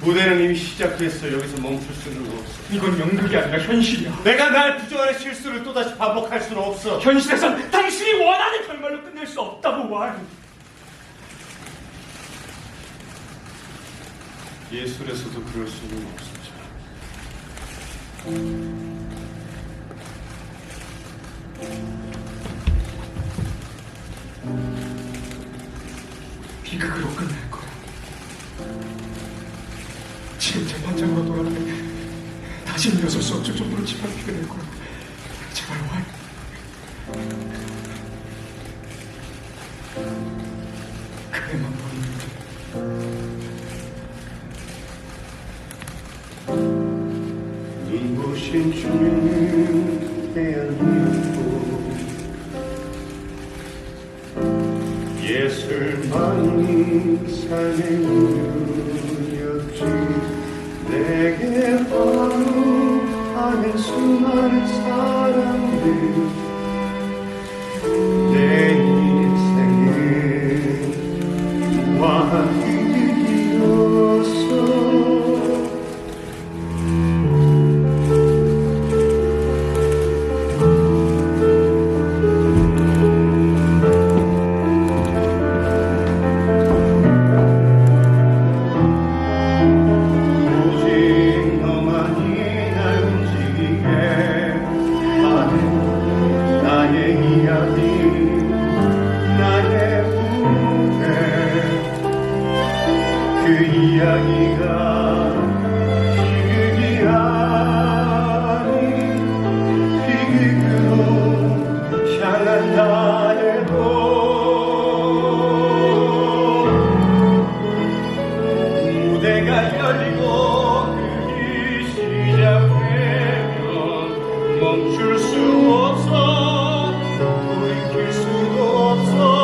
무대는 이미 시작됐어. 여기서 멈출 수는 없어. 이건 연극이 아니라 현실이야. 내가 날 부정하는 실수를 또다시 반복할 수는 없어. 현실에선 당신이 원하는 결말로 끝낼 수 없다고 와. 예술에서도 그럴 수는 없었죠. 비극으로 끝날 거야. 지금 재판장으로 돌아가면 다시 일어설 수 없을 정도로 짓밟히게 될 거야. 제발 와. 그래만 보이면 눈부신 주님 대한민국 예술만이 삶의 우유였지 사람들 그 이야기가 희극이 아닌 희극으로 향한 나의 도. 무대가 열리고 그게 시작되면 멈출 수 없어 돌이킬 수도 없어.